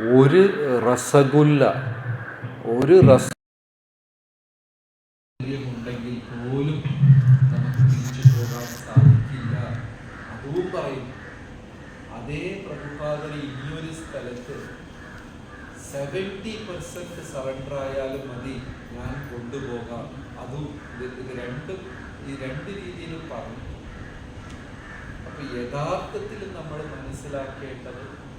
ഒരു റസഗുല്ല ഒരു റസ ഉണ്ടെങ്കിൽ പോലും നമുക്ക് തിരിച്ചു പോകാൻ സ്ഥലത്ത് ആയാലും മതി ഞാൻ കൊണ്ടുപോകാം. അതും ഇത് ഇത് രണ്ടും ഈ രണ്ട് രീതിയിലും പറഞ്ഞു. അപ്പൊ യഥാർത്ഥത്തിൽ നമ്മൾ മനസ്സിലാക്കേണ്ടത്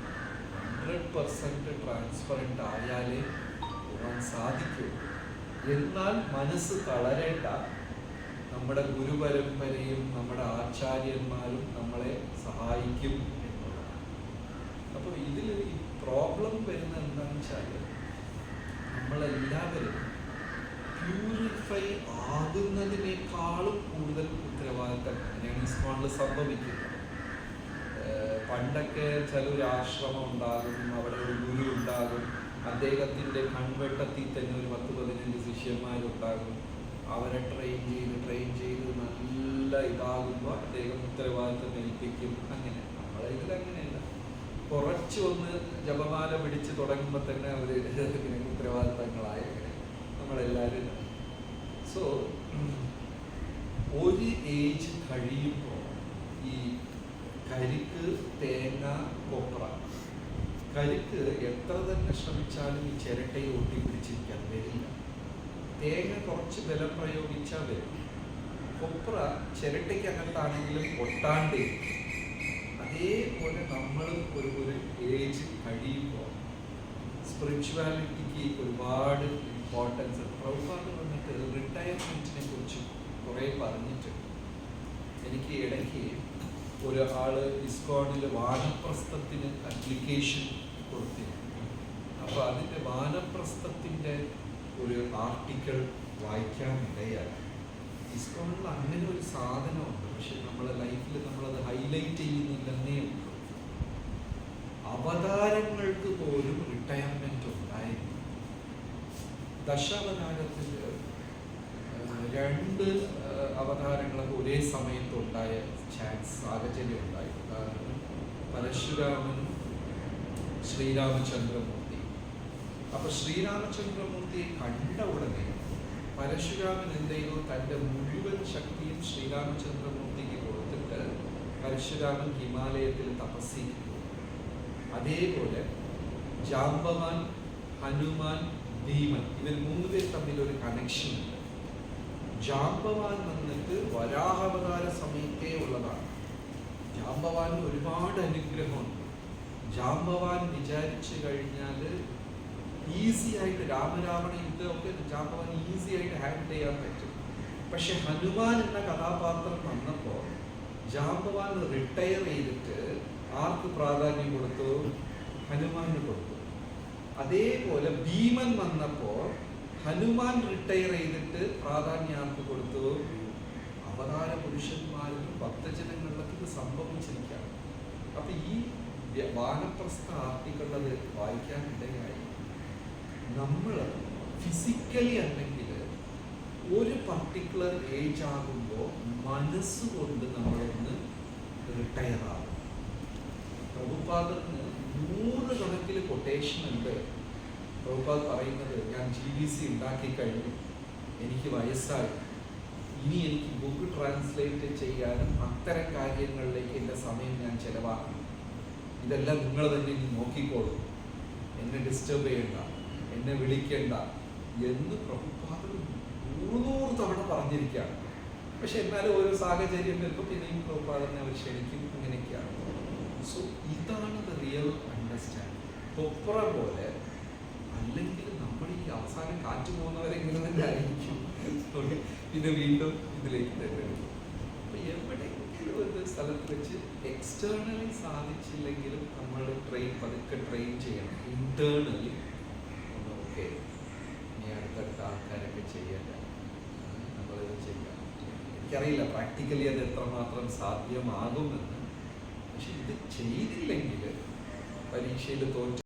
ഹൺഡ്രഡ് പെർസെന്റ് ട്രാൻസ്പെറന്റ് ആയാലേ പോകാൻ സാധിക്കൂ. എന്നാൽ മനസ്സ് തളരേണ്ട. നമ്മുടെ ഗുരുപരമ്പരയും നമ്മുടെ ആചാര്യന്മാരും നമ്മളെ സഹായിക്കും എന്നുള്ളതാണ്. അപ്പോൾ ഇതിൽ ഈ പ്രോബ്ലം വരുന്നത് എന്താണെന്ന് വെച്ചാൽ നമ്മളെല്ലാവരും പ്യൂരിഫൈ ആകുന്നതിനേക്കാളും കൂടുതൽ ഉത്തരവാദിത്തം അങ്ങനെയാണ് ഇസ്മാളിൽ സംഭവിക്കുന്നത്. പണ്ടൊക്കെ ചില ഒരു ആശ്രമം ഉണ്ടാകും അവിടെ ഒരു ഗുരു ഉണ്ടാകും. അദ്ദേഹത്തിന്റെ കൺവെട്ടത്തിൽ തന്നെ ഒരു പത്ത് പതിനഞ്ച് ശിഷ്യന്മാരുണ്ടാകും. അവരെ ട്രെയിൻ ചെയ്ത് ട്രെയിൻ ചെയ്ത് നല്ല ഇതാകുമ്പോൾ അദ്ദേഹം ഉത്തരവാദിത്തം ഏൽപ്പിക്കും. അങ്ങനെ. നമ്മളെ ഇതിൽ അങ്ങനെയല്ല. കുറച്ച് ഒന്ന് ജപമാല പിടിച്ച് തുടങ്ങുമ്പോൾ തന്നെ അവർ ഉത്തരവാദിത്തങ്ങളായ നമ്മളെല്ലാവരും സോ ഒരു ഏജ് കഴിയുമ്പോൾ ഈ കരിക്ക് തേങ്ങ കൊപ്ര. കരിക്ക് എത്ര തന്നെ ശ്രമിച്ചാലും ഈ ചിരട്ടയിൽ ഒട്ടി പിടിച്ചിരിക്കാൻ വരില്ല. തേങ്ങ കുറച്ച് ബലം പ്രയോഗിച്ചാൽ വരും. കൊപ്ര ചിരട്ടയ്ക്കകത്താണെങ്കിലും ഒട്ടാണ്ട്. അതേപോലെ നമ്മൾ ഒരു ഒരു ഏജ് കഴിയുമ്പോൾ സ്പിരിച്വാലിറ്റിക്ക് ഒരുപാട് ഇമ്പോർട്ടൻസ് പ്രഭുപാദ് വന്നിട്ട് റിട്ടയർമെന്റിനെ കുറിച്ച് കുറേ പറഞ്ഞിട്ടുണ്ട്. എനിക്ക് ഇടയ്ക്ക് ഒരാൾ ഇസ്കോണിൽ വാനപ്രസ്ഥത്തിന് അപ്ലിക്കേഷൻ കൊടുത്തിരുന്നു അപ്പോൾ അതിന്റെ വാനപ്രസ്ഥത്തിന്റെ ഒരു ആർട്ടിക്കിൾ വായിക്കാൻ ഇടയായി. ഇസ്കോണിൽ അങ്ങനെ ഒരു സാധനമുണ്ട്. പക്ഷെ നമ്മളെ ലൈഫിൽ നമ്മളത് ഹൈലൈറ്റ് ചെയ്യുന്നില്ലെന്നേ ഉള്ളൂ. അവതാരങ്ങൾക്ക് പോലും റിട്ടയർമെന്റ് ഉണ്ടായിരുന്നു ദശാവതാരത്തിൽ രണ്ട് അവതാരങ്ങളൊക്കെ ഒരേ സമയത്ത് ഉണ്ടായ ചാൻസ് സാഹചര്യം ഉണ്ടായി. ഉദാഹരണം പരശുരാമൻ ശ്രീരാമചന്ദ്രമൂർത്തി. അപ്പൊ ശ്രീരാമചന്ദ്രമൂർത്തിയെ കണ്ട ഉടനെ പരശുരാമൻ എന്തെയ്യോ തന്റെ മുഴുവൻ ശക്തിയും ശ്രീരാമചന്ദ്രമൂർത്തിക്ക് കൊടുത്തിട്ട് പരശുരാമൻ ഹിമാലയത്തിൽ തപസ്സിക്കുന്നു. അതേപോലെ ജാംബവാൻ ഹനുമാൻ ഭീമൻ ഇവർ മൂന്ന് പേർ തമ്മിൽ ഒരു കണക്ഷൻ ഉണ്ട്. ജാമ്പവാൻ വന്നിട്ട് വരാഹാവതാര സമയത്തേ ഉള്ളതാണ്. ജാമ്പവാന് ഒരുപാട് അനുഗ്രഹമുണ്ട്. ജാമ്പവാൻ വിചാരിച്ചു കഴിഞ്ഞാൽ ഈസി ആയിട്ട് രാമരാവണ യുദ്ധമൊക്കെ ജാമ്പവാൻ ഈസി ആയിട്ട് ഹാൻഡിൽ ചെയ്യാൻ പറ്റും. പക്ഷെ ഹനുമാൻ എന്ന കഥാപാത്രം വന്നപ്പോൾ ജാമ്പവാൻ റിട്ടയർ ചെയ്തിട്ട് ആർക്ക് പ്രാധാന്യം കൊടുത്തു? ഹനുമാന് കൊടുത്തു. അതേപോലെ ഭീമൻ വന്നപ്പോൾ ഹനുമാൻ റിട്ടയർ ചെയ്തിട്ട് പ്രാധാന്യം ആർക്ക് കൊടുത്തു? അവതാര പുരുഷന്മാരിലും ഭക്തജനങ്ങളിലൊക്കെ ഇത് സംഭവിച്ചിരിക്കുകയാണ്. അപ്പൊ ഈ വാനപ്രസ്ഥ ആർട്ടിക്കിൾ അത് വായിക്കാനിടയായി നമ്മൾ ഫിസിക്കലി അല്ലെങ്കിൽ ഒരു പർട്ടിക്കുലർ ഏജ് ആകുമ്പോൾ മനസ്സുകൊണ്ട് നമ്മളൊന്ന് റിട്ടയർ ആകും. പ്രഭുപാദത്തിന് നൂറ് കണക്കിൽ കൊട്ടേഷൻ ഉണ്ട്. പ്രഭുപാദ് പറയുന്നത് ഞാൻ ജി ബി സി ഉണ്ടാക്കി കഴിഞ്ഞു. എനിക്ക് വയസ്സായി. ഇനി എനിക്ക് ബുക്ക് ട്രാൻസ്ലേറ്റ് ചെയ്യാനും അത്തരം കാര്യങ്ങളിലേക്ക് എന്റെ സമയം ഞാൻ ചിലവാക്കണം ഇതെല്ലാം നിങ്ങൾ തന്നെ നോക്കിക്കോളൂ. എന്നെ ഡിസ്റ്റർബ് ചെയ്യണ്ട. എന്നെ വിളിക്കണ്ട. എന്ന് പ്രഭുപാദർ നൂറുനൂറ് തവണ പറഞ്ഞിരിക്കുകയാണ്. പക്ഷെ എന്നാലും ഓരോ സാഹചര്യം വരുമ്പോൾ പിന്നെയും പ്രഭുപാദനെ അവർ ക്ഷണിക്കും. അങ്ങനെയൊക്കെയാണ്. സോ ഇതാണ് ദ റിയൽ അണ്ടർസ്റ്റാൻഡിങ് കൊപ്ര പോലെ അല്ലെങ്കിൽ നമ്മൾ ഈ അവസാനം കാറ്റു പോകുന്നവരെങ്കിലും തന്നെ ആയിരിക്കും. ഇത് വീണ്ടും ഇതിലേക്ക് തന്നെ. അപ്പൊ എവിടെയെങ്കിലും ഒരു സ്ഥലത്ത് വെച്ച് എക്സ്റ്റേണലി സാധിച്ചില്ലെങ്കിലും നമ്മൾ ട്രെയിൻ പതുക്കെ ട്രെയിൻ ചെയ്യണം. ഇന്റേണലി ഓക്കെ ഇനി അടുത്തടുത്ത ആൾക്കാരൊക്കെ ചെയ്യണ്ട. നമ്മളിത് ചെയ്യാം എനിക്കറിയില്ല പ്രാക്ടിക്കലി അത് എത്രമാത്രം സാധ്യമാകുമെന്ന്. പക്ഷെ ഇത് ചെയ്തില്ലെങ്കിൽ പരീക്ഷയിൽ തോറ്റ്